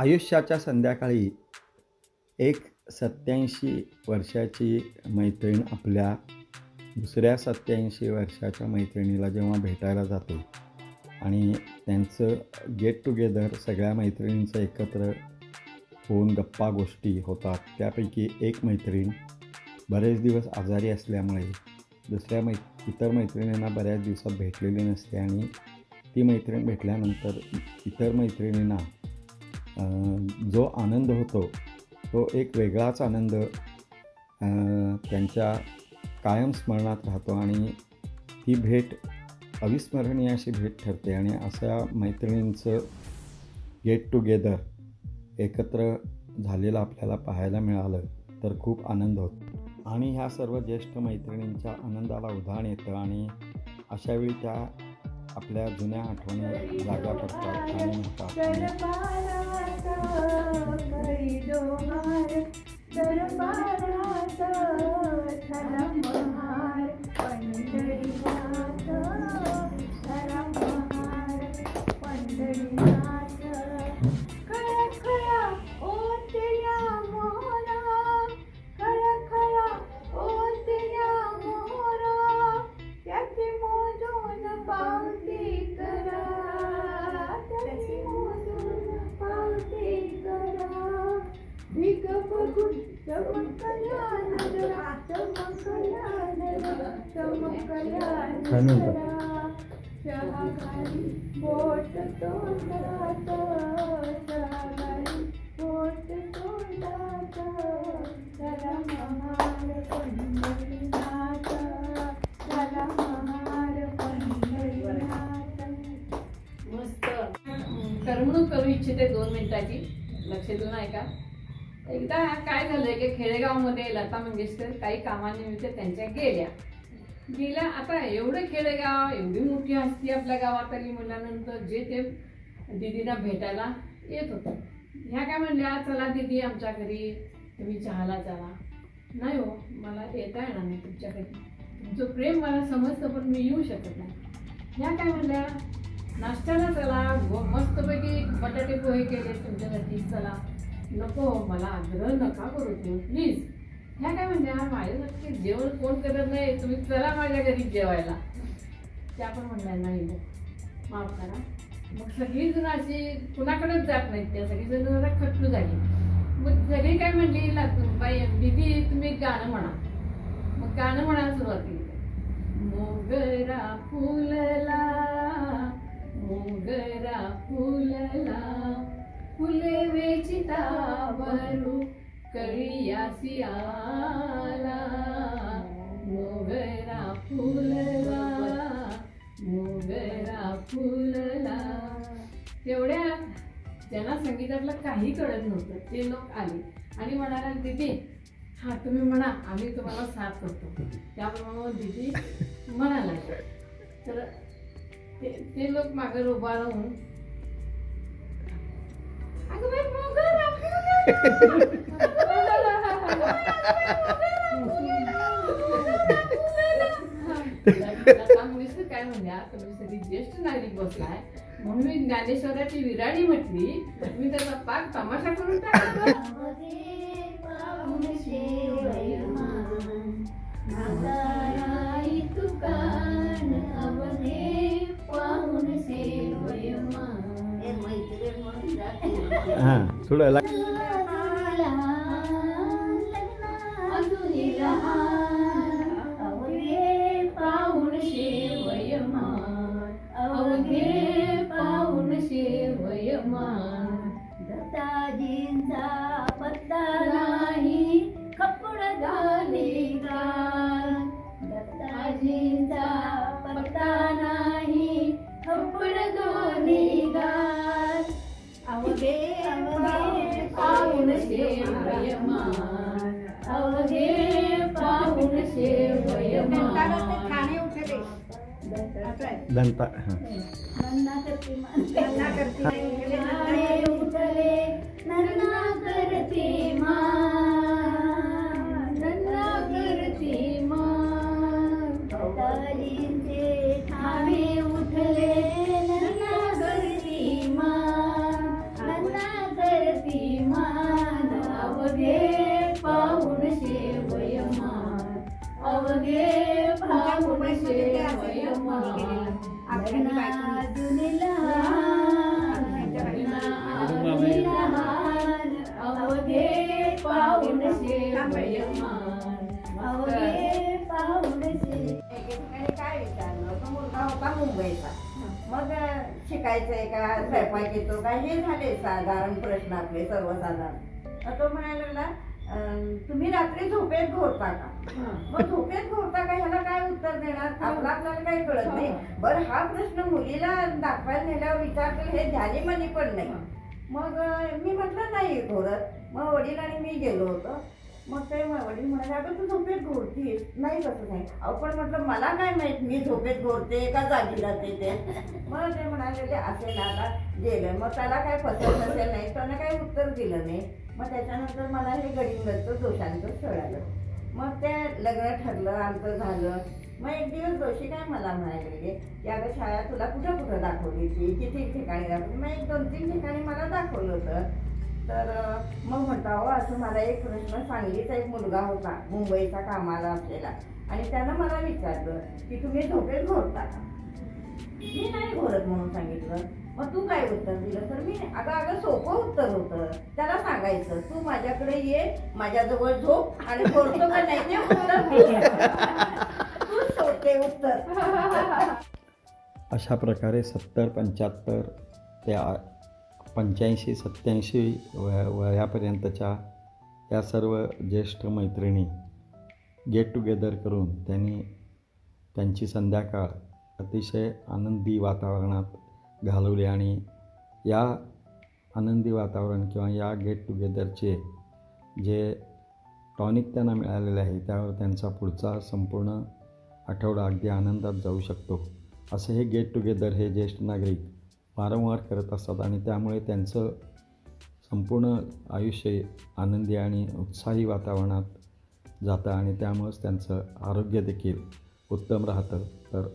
आयुष्याच्या संध्याकाळी एक सत्याऐंशी वर्षाची मैत्रीण आपल्या दुसऱ्या सत्याऐंशी वर्षाच्या मैत्रिणीला जेव्हा भेटायला जाते आणि त्यांचं गेट टुगेदर सगळ्या मैत्रिणींचं एकत्र होऊन गप्पा गोष्टी होतात त्यापैकी एक मैत्रीण बरेच दिवस आजारी असल्यामुळे दुसऱ्या मै इतर मैत्रिणींना बऱ्याच दिवसात भेटलेली नसते आणि ती मैत्रीण भेटल्यानंतर इतर मैत्रिणींना जो आनंद होतो तो एक वेगळाच आनंद त्यांच्या कायम स्मरणात राहतो आणि ती भेट अविस्मरणीय अशी भेट ठरते आणि अशा मैत्रिणींचं गेट टुगेदर एकत्र झालेलं आपल्याला पाहायला मिळालं तर खूप आनंद होतो. आणि ह्या सर्व ज्येष्ठ मैत्रिणींच्या आनंदाला उधाण येतं आणि अशावेळी त्या आपल्या जुन्या आठवणी जागा करतात आणि म्हणतात मस्त. करमणूक करू इच्छिते दोन मिनिटाची. लक्ष देऊन ऐका. एकदा काय झालंय की खेडेगावमध्ये लता मंगेशकर काही कामानिमित्त त्यांच्या गेल्या. गेल्या आता एवढं खेडेगाव एवढी मोठी हस्ती आपल्या गावात आली म्हटल्यानंतर जे ते दिदीला भेटायला येत होतं. ह्या काय म्हणल्या चला दिदी आमच्या घरी तुम्ही चहाला चला. नाही हो मला येता येणार नाही तुमच्या घरी. तुमचं प्रेम मला समजतं पण मी येऊ शकत नाही. ह्या काय म्हणल्या नाश्त्याला चला व मस्तपैकी बटाटे पोहे केले तुमच्यासाठी चला. नको मला आग्रह नका करू तुम्ही प्लीज ह्या काय म्हणल्या माझ्यासाठी जेवण कोण करत नाही? तुम्ही चला माझ्या घरी जेवायला. त्या पण म्हणल्या नाही माफ करा. मग सगळीजण अशी कुणाकडेच जात नाहीत त्या. सगळीजण जरा खटलू झाली. मग सगळी काय म्हणली? बाई दीदी तुम्ही गाणं म्हणा. मग गाणं म्हणा सुरुवात केली. मोगरा फुल कळियासी आला मोगरा फुलला मोगरा फुलला. तेवढ्या ज्यांना संगीतातलं काही कळत नव्हतं. ते लोक आले आणि म्हणाला दीदी हा तुम्ही म्हणा आम्ही तुम्हाला साथ करतो. त्याप्रमाणे दीदी म्हणाला. तर ते ते लोक मागे उभा राहून अगं मोगरा लता काय म्हणल्या तुम्ही सगळी ज्येष्ठ नागरिक बसलाय म्हणून मी ज्ञानेश्वराची विराणी म्हटली मी त्याचा पाक तमाशा करून टाकला थोडं दत्ताजींचा पत्ता नाही. कपड दोन्ही गाल अवघे अवघे पाऊण शेवयमान अवघे पाऊण शेवयमान दंता नन्ना करते नन्ना करते उठले नन्ना करते नन्ना मुंबईचा मग शिकायचंय का स्वयंपाक येतो का हे झाले साधारण प्रश्न आपले सर्वसाधारण तो म्हणायला तुम्ही रात्री झोपेत घोरता का? मग झोपेत घोरता का? ह्याला काय उत्तर देणार? आपला आपल्याला काही कळत नाही. बरं हा प्रश्न मुलीला दाखवायला नेल्यावर विचारतो हे ध्यानी मनी पण नाही. मग मी म्हटलं नाही घोरत. मग वडील आणि मी गेलो होतो. मग ते वडील म्हणाले अगं तू झोपेत घोरतीस नाही कसं नाही. अहो पण म्हटलं मला काय माहीत मी झोपेत घोरते का जागी राहते ते मग ते म्हणाले असेल आता गेलं. मग त्याला काय पसंत नसेल नाही त्यानं काही उत्तर दिलं नाही. मग त्याच्यानंतर मला हे गडिंगचं दोषांचं स्थळ आलं. मग ते लग्न ठरलं आमचं झालं. मग एक दिवस जोशी काय मला म्हणायला गेले की अगं शाळा तुला कुठं कुठं दाखवली ती किती ठिकाणी दाखवली? मग एक दोन तीन ठिकाणी मला दाखवलं होतं. तर मग म्हणता अहो असं मला एक प्रश्न सांगलीचा एक मुलगा होता मुंबईचा कामाला असलेला. आणि त्यानं मला विचारलं की तुम्ही झोपेत घोरता का? मी नाही घोरत म्हणून सांगितलं. मग तू काय उत्तर दिलं? तर मी अगं अगं सोपं उत्तर होतं. त्याला सांगायचं तू माझ्याकडे ये माझ्याजवळ झोप आणि घोरतो का नाही? ते उत्तर तू- तू सोडते उत्तर. अशा प्रकारे सत्तर पंच्याहत्तर ते पंच्याऐंशी सत्याऐंशी वया वयापर्यंतच्या त्या सर्व ज्येष्ठ मैत्रिणी गेट टुगेदर करून त्यांनी त्यांची संध्याकाळ अतिशय आनंदी वातावरणात घालवले आणि या आनंदी वातावरण किंवा या गेट टुगेदरचे जे टॉनिक त्यांना मिळालेले आहे त्यावर त्यांचा पुढचा संपूर्ण आठवडा अगदी आनंदात जाऊ शकतो. असं हे गेट टुगेदर हे ज्येष्ठ नागरिक वारंवार करत असतात आणि त्यामुळे त्यांचं संपूर्ण आयुष्य आनंदी आणि उत्साही वातावरणात जातं आणि त्यामुळंच त्यांचं आरोग्य देखील उत्तम राहतं. तर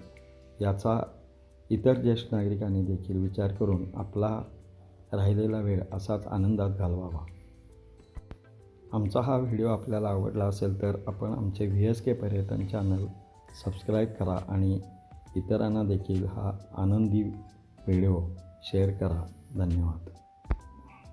याचा इतर ज्येष्ठ नागरिकांनी देखील विचार करून आपला राहिलेला वेळ असाच आनंदात घालवावा. आमचा हा व्हिडिओ आपल्याला आवडला असेल तर आपण आमचे व्ही एस के पर्यटन चॅनल सबस्क्राईब करा आणि इतरांना देखील हा आनंदी व्हिडिओ शेअर करा. धन्यवाद.